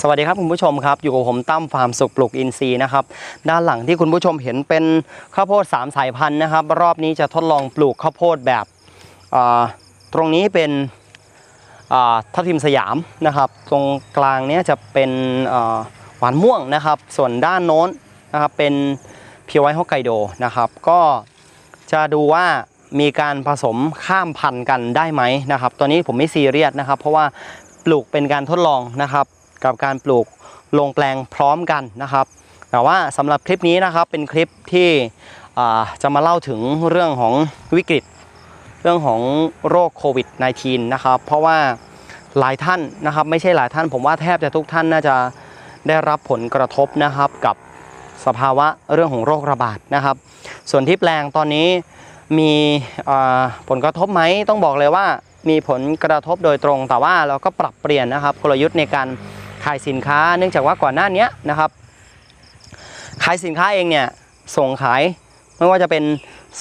สวัสดีครับคุณผู้ชมครับ อยู่กับผมตั้มฟาร์มสุขปลูกอินทรีย์นะครับด้านหลังที่คุณผู้ชมเห็นเป็นข้าวโพด 3 สายพันธุ์นะครับ รอบนี้จะทดลองปลูกข้าวโพดแบบตรงนี้เป็นอ่าทับทิมสยามนะครับ ตรงกลางเนี้ยจะเป็นหวานม่วงนะครับ ส่วนด้านโน้นนะครับเป็นเพียวไวฮอกไกโดนะครับ ก็จะดูว่ามีการผสมข้ามพันธุ์กันได้ไหมนะครับตัวนี้ผมไม่ซีเรียสนะครับ เพราะว่าปลูกเป็นการทดลองนะครับ กับการปลูกลงแปลงพร้อมกันนะครับ แต่ว่าสำหรับคลิปนี้นะครับเป็นคลิปที่จะมาเล่าถึงเรื่องของวิกฤต เรื่องของโรคโควิด -19 นะครับ เพราะว่าหลายท่านนะครับไม่ใช่หลายท่าน ผมว่าแทบจะทุกท่านน่าจะได้รับผลกระทบนะครับกับสภาวะเรื่องของโรคระบาดนะครับ ส่วนที่แปลงตอนนี้มีผลกระทบไหมต้องบอกเลยว่ามีผลกระทบโดยตรงแต่ว่าเราก็ปรับเปลี่ยนนะครับกลยุทธ์ในการ ขายสินค้า เนื่องจากว่าก่อนหน้านี้นะครับ ขายสินค้าเองเนี่ยส่งขายไม่ว่าจะเป็น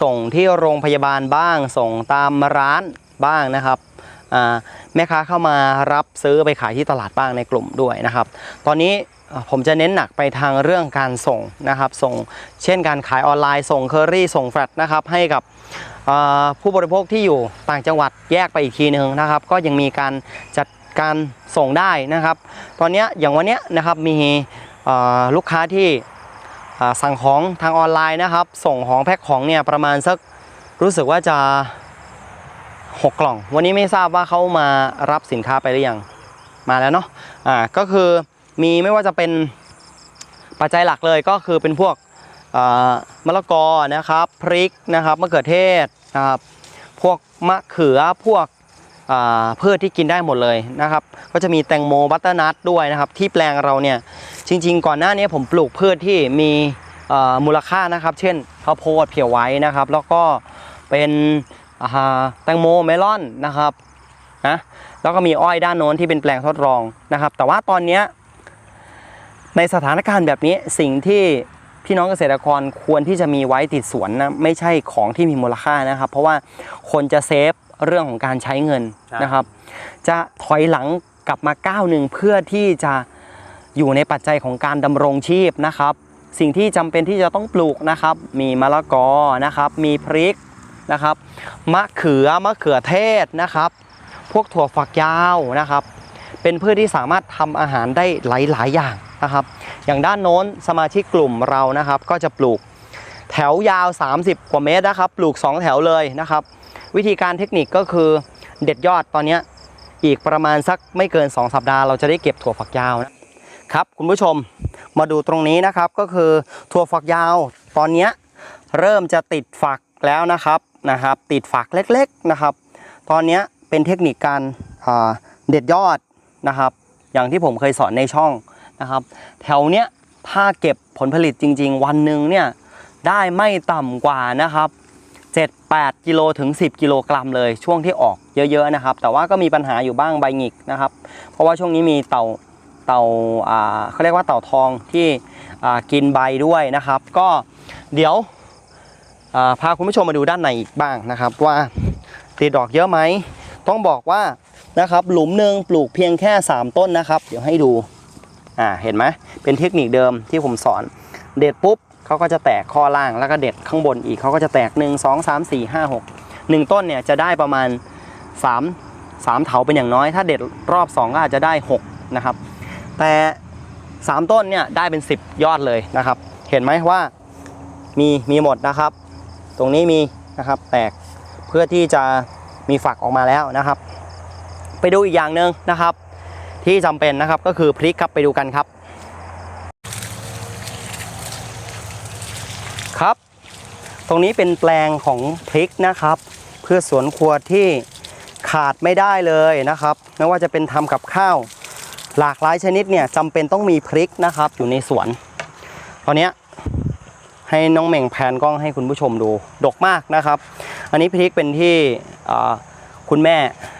ส่งที่โรงพยาบาลบ้าง ส่งตามร้านบ้างนะครับแม่ค้าเข้ามารับซื้อไปขายที่ตลาดบ้างในกลุ่มด้วยนะครับ ตอนนี้ผมจะเน้นหนักไปทางเรื่องการส่งนะครับ ส่งเช่นการขายออนไลน์ส่งเคอรี่ส่งแฟลตนะครับให้กับผู้บริโภคที่อยู่ต่างจังหวัดแยกไปอีกทีหนึ่งนะครับ ก็ยังมีการจัด การส่งได้นะครับ ตอนนี้อย่างวันนี้นะครับมีลูกค้าที่สั่งของทางออนไลน์นะครับ ส่งของแพ็คของเนี่ยประมาณสักรู้สึกว่าจะ 6 กล่อง วันนี้ไม่ทราบว่าเขามารับสินค้าไปหรือยังมาแล้วเนาะอ่าก็คือมีไม่ว่าจะเป็นปัจจัยหลักเลยก็คือเป็นพวกมะละกอนะครับพริกนะครับมะเขือเทศนะครับพวกมะเขือพวก พืชที่กินได้หมดเลยนะครับ ก็จะมีแตงโมบัตเตอร์นัทด้วยนะครับ ที่แปลงเราเนี่ยจริง ๆ ก่อนหน้านี้ผมปลูกพืชที่มีมูลค่านะครับ เช่นข้าวโพดเพียวไว้นะครับ แล้วก็เป็นแตงโมเมลอนนะครับนะแล้วก็มีอ้อยด้านโน้นที่เป็นแปลงทดลองนะครับ แต่ว่าตอนนี้ในสถานการณ์แบบนี้สิ่งที่พี่น้องเกษตรกรควรที่จะมีไว้ติดสวนนะไม่ใช่ของที่มีมูลค่านะครับ เพราะว่าคนจะเซฟ เรื่องของการใช้เงินนะครับ จะถอยหลังกลับมาก้าวหนึ่งเพื่อที่จะอยู่ในปัจจัยของการดำรงชีพนะครับ สิ่งที่จำเป็นที่จะต้องปลูกนะครับ มีมะละกอนะครับ มีพริกนะครับ มะเขือมะเขือเทศนะครับ พวกถั่วฝักยาวนะครับ เป็นพืชที่สามารถทำอาหารได้หลาย ๆ อย่างนะครับ อย่างด้านโน้นสมาชิกกลุ่มเรานะครับ ก็จะปลูกแถวยาว 30 กว่าเมตรนะครับ ปลูก 2 แถวเลยนะครับ วิธีการเทคนิคก็คือเด็ดยอดตอนนี้อีกประมาณสักไม่เกิน 2 สัปดาห์เราจะได้เก็บถั่วฝักยาวนะครับคุณผู้ชมมาดูตรงนี้นะครับก็คือถั่วฝักยาวตอนนี้เริ่มจะติดฝักแล้วนะครับนะครับ ติดฝักเล็กๆนะครับ ตอนนี้เป็นเทคนิคการเด็ดยอดนะครับ อย่างที่ผมเคยสอนในช่องนะครับ แถวเนี้ยถ้าเก็บผลผลิตจริง ๆ วันหนึ่งเนี่ยได้ไม่ต่ำกว่านะครับ 7-8กิโลถึง 10 กิโลกรัมเลย ช่วงที่ออกเยอะๆนะครับ แต่ว่าก็มีปัญหาอยู่บ้างใบหงิกนะครับ เพราะว่าช่วงนี้มีเต่าเต่าเขาเรียกว่าเต่าทองที่กินใบด้วยนะครับ ก็เดี๋ยวาพาคุณผู้ชมมาดูด้านในอีกบ้างนะครับ ว่าติดดอกเยอะไหมต้องบอกว่านะครับหลุมหนึ่งปลูกเพียงแค่ 3 ต้นนะครับ เดี๋ยวให้ดูอ่าเห็นไหมเป็นเทคนิคเดิมที่ผมสอนเด็ดปุ๊บ เขาก็จะแตกข้อล่างแล้วก็เด็ดข้างบนอีกเขาก็จะแตก 1 2 3 4 5 6 1 ต้นเนี่ยจะได้ประมาณ 3 3เถาเป็นอย่างน้อย ถ้าเด็ดรอบ 2 ก็อาจจะได้ 6 นะครับ แต่ 3 ต้นเนี่ยได้เป็น 10 ยอดเลยนะครับ เห็นไหมว่ามีมีหมดนะครับ ตรงนี้มีนะครับแตกเพื่อที่จะมีฝักออกมาแล้วนะครับ ไปดูอีกอย่างหนึ่งนะครับ ที่จำเป็นนะครับก็คือพริกครับไปดูกันครับ ต รงนี้เป็นแปลงของพริกนะครับ เพื่อสวนครัวที่ขาดไม่ได้เลยนะครับ ไม่ว่าจะเป็นทำกับข้าว หลากหลายชนิดเนี่ยจำเป็นต้องมีพริกนะครับ อยู่ในสวนตอนนี้ให้น้องเหม่งแผนกล้องให้คุณผู้ชมดู ดกมากนะครับ อันนี้พริกเป็นที่คุณแม่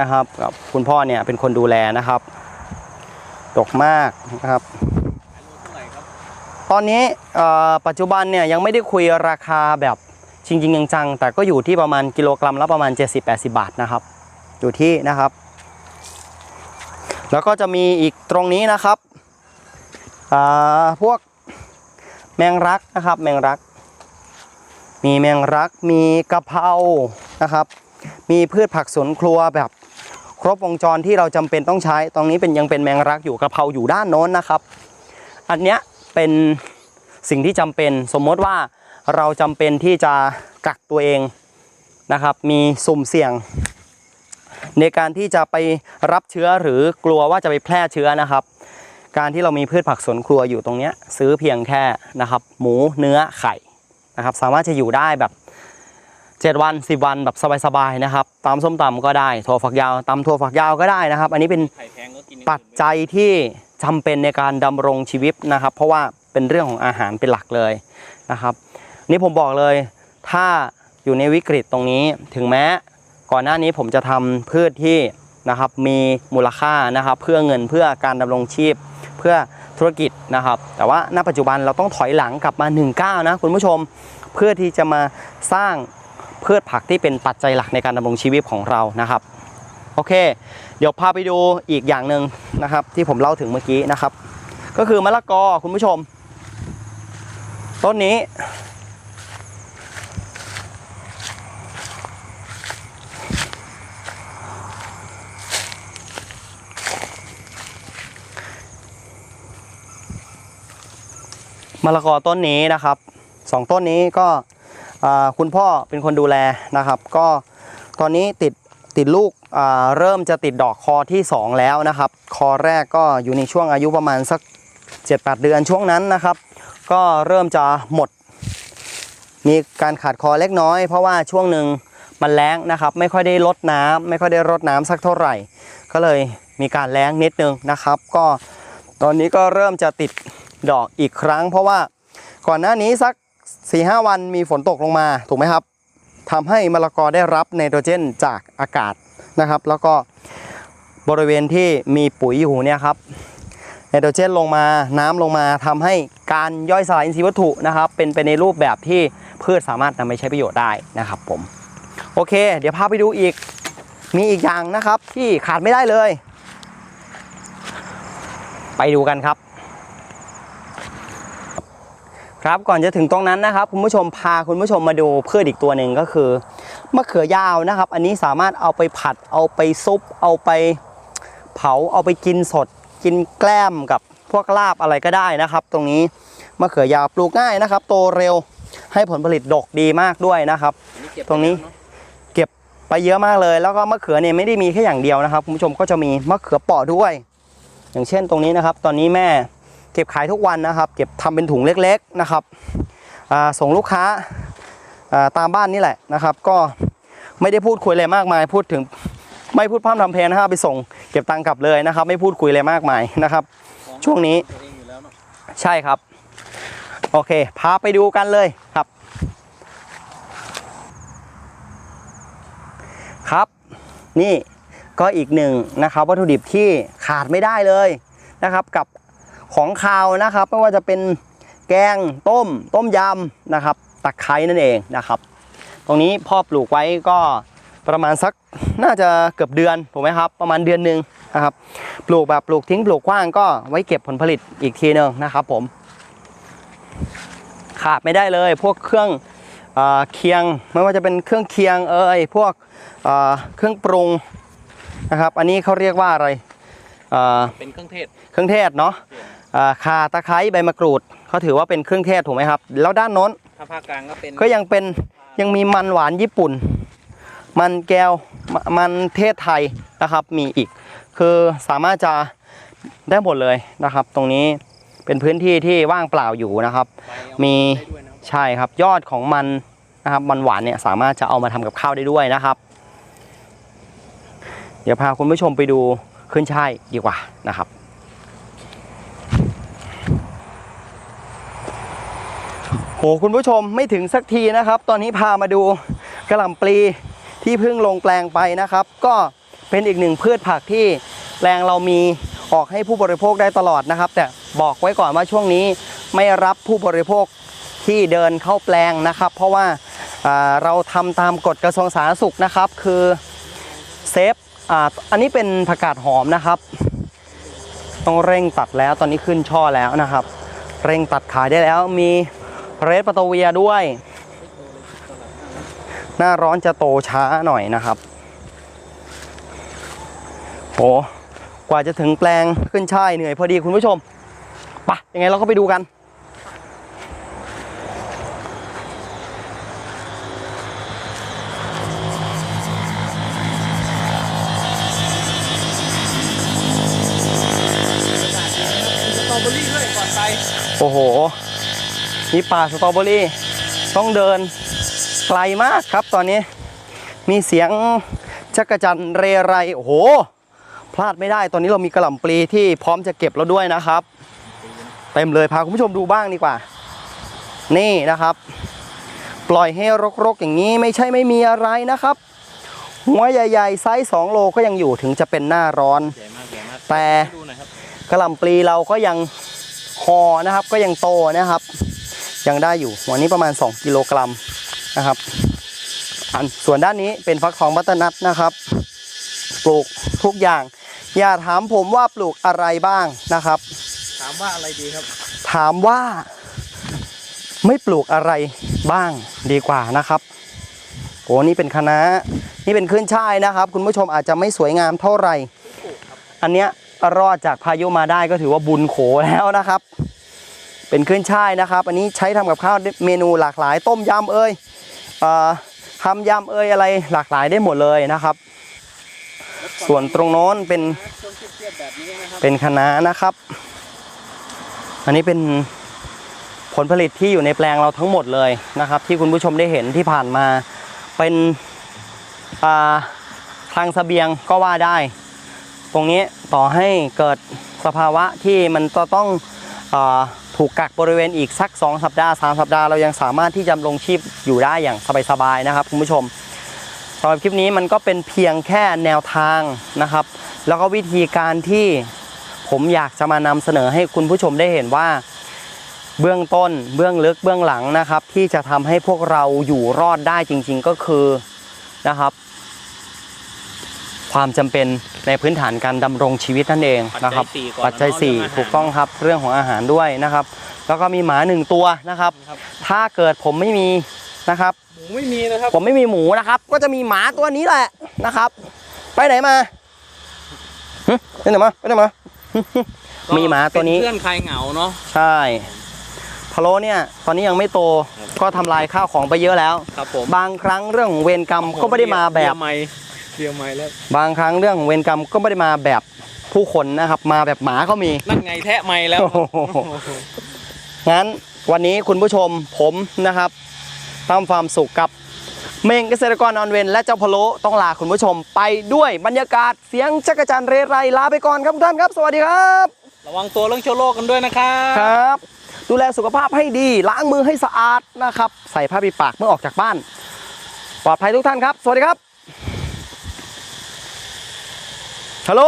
นะครับกับคุณพ่อเนี่ยเป็นคนดูแลนะครับ ดกมากนะครับ ตอนนี้ปัจจุบันเนี่ยยังไม่ได้คุยราคาแบบ จริงๆจังๆแต่ก็อยู่ที่ประมาณกิโลกรัมละประมาณ 70-80 บาทนะครับ อยู่ที่นะครับ แล้วก็จะมีอีกตรงนี้นะครับพวกแมงรักนะครับ แมงรัก มีแมงรักมีกะเพรานะครับ มีพืชผักสวนครัวแบบครบวงจรที่เราจำเป็นต้องใช้ ตรงนี้เป็นยังเป็นแมงรักอยู่กะเพราอยู่ด้านโน้นนะครับ อันเนี้ยเป็นสิ่งที่จำเป็นสมมติว่า เราจำเป็นที่จะกักตัวเองนะครับ มีสุ่มเสี่ยง ในการที่จะไปรับเชื้อหรือกลัวว่าจะไปแพร่เชื้อนะครับ การที่เรามีพืชผักสวนครัวอยู่ตรงเนี้ยซื้อเพียงแค่นะครับ หมูเนื้อไข่นะครับ สามารถจะอยู่ได้แบบ7วัน10 วันแบบสบายๆนะครับตำส้มตำก็ได้ถั่วฝักยาวตำถั่วฝักยาวก็ได้นะครับ อันนี้เป็นไข่แพงก็กินปัจจัยที่จำเป็นในการดำรงชีวิตนะครับ เพราะว่าเป็นเรื่องของอาหารเป็นหลักเลยนะครับ นี่ผมบอกเลย ถ้าอยู่ในวิกฤตตรงนี้ ถึงแม้ก่อนหน้านี้ผมจะทำพืชที่นะครับมีมูลค่านะครับ เพื่อเงินเพื่อการดำรงชีพ เพื่อธุรกิจนะครับ แต่ว่าณปัจจุบันเราต้องถอยหลังกลับมา1นก้านะคุณผู้ชม เพื่อที่จะมาสร้างพืชผักที่เป็นปัจจัยหลักในการดำรงชีวิตของเรานะครับโอเค เดี๋ยวพาไปดูอีกอย่างหนึ่งนะครับ ที่ผมเล่าถึงเมื่อกี้นะครับ ก็คือมะละกอคุณผู้ชม ต้นนี้ มะละกอต้นนี้นะครับสองต้นนี้ก็คุณพ่อเป็นคนดูแลนะครับ ก็ตอนนี้ติดติดลูกเริ่มจะติดดอกคอที่ 2 แล้วนะครับ คอแรกก็อยู่ในช่วงอายุประมาณสัก 7-8 เดือนช่วงนั้นนะครับ ก็เริ่มจะหมด มีการขาดคอเล็กน้อย เพราะว่าช่วงหนึ่งมันแล้งนะครับ ไม่ค่อยได้รดน้ำไม่ค่อยได้รดน้ำสักเท่าไหร่ ก็เลยมีการแล้งนิดนึงนะครับ ก็ตอนนี้ก็เริ่มจะติด ดอกอีกครั้ง เพราะว่าก่อนหน้านี้สัก4-5วันมีฝนตกลงมาถูกไหมครับทำให้มะละกอได้รับไนโตรเจนจากอากาศนะครับ แล้วก็บริเวณที่มีปุ๋ยอยู่เนี่ยครับไนโตรเจนลงมาน้ำลงมาทำให้การย่อยสลายอินทรีย์วัตถุนะครับ เป็นไปในรูปแบบที่พืชสามารถนำไปใช้ประโยชน์ได้นะครับผมโอเค เดี๋ยวพาไปดูอีกมีอีกอย่างนะครับที่ขาดไม่ได้เลย ไปดูกันครับ ครับก่อนจะถึงตรงนั้นนะครับคุณผู้ชมพาคุณผู้ชมมาดูพืชอีกตัวหนึ่งก็คือมะเขือยาวนะครับ อันนี้สามารถเอาไปผัด เอาไปซุป เอาไปเผาเอาไปกินสด กินแกล้มกับพวกลาบอะไรก็ได้นะครับ ตรงนี้มะเขือยาวปลูกง่ายนะครับ โตเร็วให้ผลผลิตดกดีมากด้วยนะครับ ตรงนี้เก็บไปเยอะมากเลย แล้วก็มะเขือเนี่ยไม่ได้มีแค่อย่างเดียวนะครับคุณผู้ชมก็จะมีมะเขือเปาะด้วย อย่างเช่นตรงนี้นะครับ ตอนนี้แม่ เก็บขายทุกวันนะครับ เก็บทำเป็นถุงเล็กๆนะครับส่งลูกค้าตามบ้านนี่แหละนะครับ ก็ไม่ได้พูดคุยอะไรมากมาย พูดถึงไม่พูดพร่ำทำเพลงนะครับเอาไปส่งเก็บตังค์กลับเลยนะครับ ไม่พูดคุยอะไรมากมายนะครับ ช่วงนี้ใช่ครับ โอเค พาไปดูกันเลยครับ ครับ นี่ก็อีกหนึ่งนะครับ วัตถุดิบที่ขาดไม่ได้เลยนะครับ กับ ของคาวนะครับไม่ว่าจะเป็นแกงต้ม ต้มยำนะครับตะไคร้นั่นเองนะครับ ตรงนี้พ่อปลูกไว้ก็ประมาณสักน่าจะเกือบเดือนถูกไหมครับ ประมาณเดือนหนึ่งนะครับ ปลูกแบบปลูกทิ้งปลูกกว้างก็ไว้เก็บผลผลิตอีกทีหนึ่งนะครับผมขาดไม่ได้เลยพวกเครื่องเออเคียงไม่ว่าจะเป็นเครื่องเคียงเอ่ยพวกเอ่อเครื่องปรุงนะครับ อันนี้เขาเรียกว่าอะไรเอ่อเป็นเครื่องเทศ เครื่องเทศเนาะ เอ่อข่าตะไคร้ใบมะกรูดเขาถือว่าเป็นเครื่องเทศถูกไหมครับ แล้วด้านโน้นถ้าภาคกลางก็เป็นก็ยังเป็นยังมีมันหวานญี่ปุ่น มันแก้วมมันเทศไทยนะครับ มีอีก คือสามารถจะได้หมดเลยนะครับ ตรงนี้เป็นพื้นที่ที่ว่างเปล่าอยู่นะครับใบเอามีได้ด้วยนะใช่ครับยอดของมันนะครับมันหวานเนี่ยสามารถจะเอามาทำกับข้าวได้ด้วยนะครับ เดี๋ยวพาคุณผู้ชมไปดูขึ้นช่ายดีกว่านะครับ โหคุณผู้ชมไม่ถึงสักทีนะครับ ตอนนี้พามาดูกระหล่ำปลีที่เพิ่งลงแปลงไปนะครับ ก็เป็นอีกหนึ่งพืชผักที่แปลงเรามีออกให้ผู้บริโภคได้ตลอดนะครับ แต่บอกไว้ก่อนว่าช่วงนี้ไม่รับผู้บริโภคที่เดินเข้าแปลงนะครับ เพราะว่าาเราทำตามกฎกระทรวงสาธารณสุขนะครับ คือเซฟออันนี้เป็นผักกาดหอมนะครับ ต้องเร่งตัดแล้วตอนนี้ขึ้นช่อแล้วนะครับ เร่งตัดขายได้แล้วมี เรสปาโตเวียด้วย หน้าร้อนจะโตช้าหน่อยนะครับโหกว่าจะถึงแปลงขึ้นช่ายเหนื่อยพอดีคุณผู้ชมปะยังไงเราก็ไปดูกัน โอ้โห มีป่าสตรอเบอรี่ ต้องเดินไกลมากครับตอนนี้ มีเสียงจักรจันเรไร โอ้โห พลาดไม่ได้ ตอนนี้เรามีกระหล่ำปลีที่พร้อมจะเก็บแล้วด้วยนะครับ เต็มเลยพาคุณผู้ชมดูบ้างดีกว่า นี่นะครับ ปล่อยให้รกๆอย่างนี้ไม่ใช่ไม่มีอะไรนะครับ หัวใหญ่ๆไซส์2โลก็ยังอยู่ถึงจะเป็นหน้าร้อน แต่กระหล่ำปลีเราก็ยังหอนะครับ ก็ยังโตนะครับ ยังได้อยู่วันนี้ประมาณ 2 กิโลกรัมนะครับ อันส่วนด้านนี้เป็นฟักทองบัตเตอร์นัทนะครับ ปลูกทุกอย่าง อย่าถามผมว่าปลูกอะไรบ้างนะครับ ถามว่าอะไรดีครับ ถามว่า ไม่ปลูกอะไรบ้างดีกว่านะครับโอ้นี่เป็นคณะนี่เป็นขึ้นช่ายนะครับ คุณผู้ชมอาจจะไม่สวยงามเท่าไหร่ อันเนี้ยรอดจากพายุมาได้ก็ถือว่าบุญโขแล้วนะครับ เป็นขึ้นช่ายนะครับ อันนี้ใช้ทำกับข้าวเมนูหลากหลาย ต้มยำเอ้ยอ่อทำยำเอ้ยอะไรหลากหลายได้หมดเลยนะครับ ส่วนตรงโน้นเป็นเป็นคณะนะครับ อันนี้เป็นผลผลิตที่อยู่ในแปลงเราทั้งหมดเลยนะครับ ที่คุณผู้ชมได้เห็นที่ผ่านมาเป็นอ่าทางเสบียงก็ว่าได้ ตรงนี้ต่อให้เกิดสภาวะที่มันจะต้องอ ถูกกักบริเวณอีกสัก 2 สัปดาห์ 3 สัปดาห์เรายังสามารถที่จะดำรงชีพอยู่ได้อย่างสบายๆนะครับคุณผู้ชมสำหรับคลิปนี้มันก็เป็นเพียงแค่แนวทางนะครับ แล้วก็วิธีการที่ผมอยากจะมานำเสนอให้คุณผู้ชมได้เห็นว่า เบื้องต้นเบื้องลึกเบื้องหลังนะครับ ที่จะทำให้พวกเราอยู่รอดได้จริง ๆก็คือนะครับ ความจำเป็นในพื้นฐานการดำรงชีวิตนั่นเองนะครับปัจจัยสี่ก่อนปัจจัย4ถูกต้องครับเรื่องของอาหารด้วยนะครับ แล้วก็มีหมาหนึ่งตัวนะครับครับ ถ้าเกิดผมไม่มีนะครับหมูไม่มีนะครับ ผมไม่มีหมูนะครับ ก็จะมีหมาตัวนี้แหละนะครับ ไปไหนมาหึไปไหนมาไปไหนมามีหมาตัวนี้เป็เพื่อนใครเหงาเนาะใช่พะโล้เนี่ยตอนนี้ยังไม่โตครับก็ทำลายข้าวของไปเยอะแล้วครับผมบางครั้งเรื่องของเวรกรรมก็ไม่ได้มาแบบ เรียวไม้เรียวไม้แล้ว บางครั้งเรื่องของเวรกรรมก็ไม่ได้มาแบบผู้คนนะครับ มาแบบหมาก็มี นั่นไงแทะไม้แล้วโอ้โหงั้นวันนี้คุณผู้ชมผมนะครับทำความสุขกับเมงเกษตรกรนอนเวนและเจ้าพะโล้ต้องลาคุณผู้ชมไปด้วยบรรยากาศเสียงจักรจันทร์เรไรลาไปก่อนครับทุกท่านครับ สวัสดีครับ ระวังตัวเรื่องเชื้อโรคกันด้วยนะครับครับ ดูแลสุขภาพให้ดีล้างมือให้สะอาดนะครับ ใส่ผ้าปิดปากเมื่อออกจากบ้าน ปลอดภัยทุกท่านครับ สวัสดีครับ ฮัลโหล